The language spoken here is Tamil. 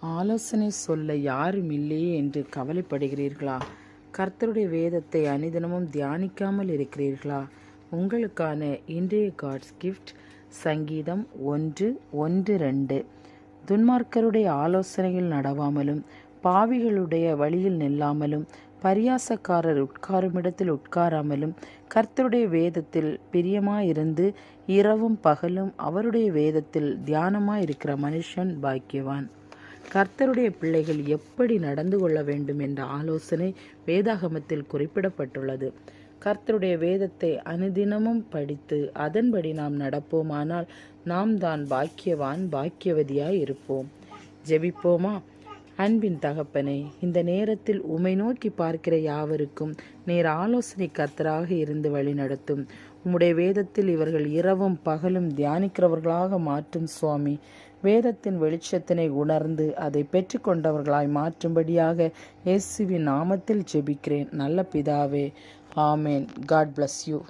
ஆலோசனை சொல்ல யாரும் இல்லையே என்று கவலைப்படுகிறீர்களா? கர்த்தருடைய வேதத்தை அனிதினமும் தியானிக்காமல் இருக்கிறீர்களா? உங்களுக்கான இன்றைய காட்ஸ் கிஃப்ட் சங்கீதம் ஒன்று ஒன்று ரெண்டு. துன்மார்க்கருடைய ஆலோசனையில் நடவாமலும் பாவிகளுடைய வழியில் நில்லாமலும் பரியாசக்காரர் உட்காரும் இடத்தில் உட்காராமலும் கர்த்தருடைய வேதத்தில் பிரியமாயிருந்து இரவும் பகலும் அவருடைய வேதத்தில் தியானமாயிருக்கிற மனுஷன் பாக்கியவான். கர்த்தருடைய பிள்ளைகள் எப்படி நடந்து கொள்ள வேண்டும் என்ற ஆலோசனை வேதாகமத்தில் குறிப்பிடப்பட்டுள்ளது. கர்த்தருடைய வேதத்தை அனுதினமும் படித்து அதன்படி நாம் நடப்போமானால் நாம் தான் பாக்கியவான் பாக்கியவதியாய் இருப்போம். ஜெபிப்போமா? அன்பின் தகப்பனே இந்த நேரத்தில் உமை நோக்கி பார்க்கிற யாவருக்கும் நீர் ஆலோசனை கர்த்தராக இருந்து வழிநடத்தும் உம்முடைய வேதத்தில் இவர்கள் இரவும் பகலும் தியானிக்கிறவர்களாக மாற்றும் சுவாமி. வேதத்தின் வெளிச்சத்தினை உணர்ந்து அதை பெற்றுக்கொண்டவர்களாய் மாற்றும்படியாக இயேசுவின் நாமத்தில் ஜெபிக்கிறேன். நல்ல பிதாவே ஆமேன். God bless you